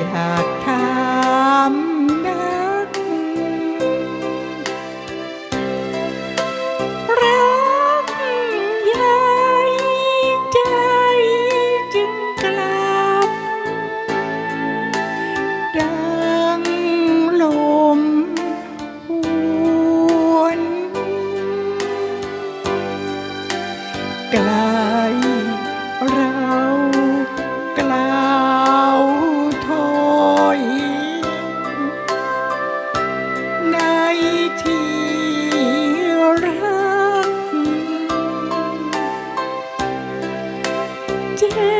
It had day.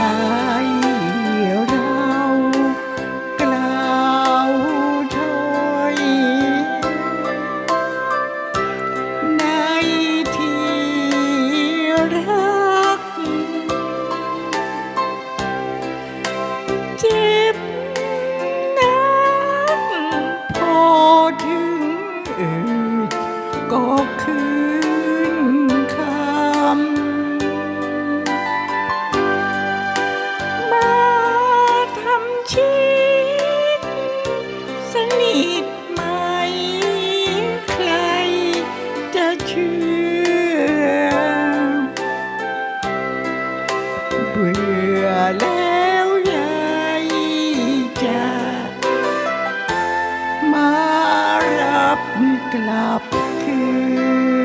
ลายเรากล่าวถอยในที่รัก เจ็บนั้นพอถึงอืดก็คือ เบื่อแล้วยายจ้มารับกลับคืน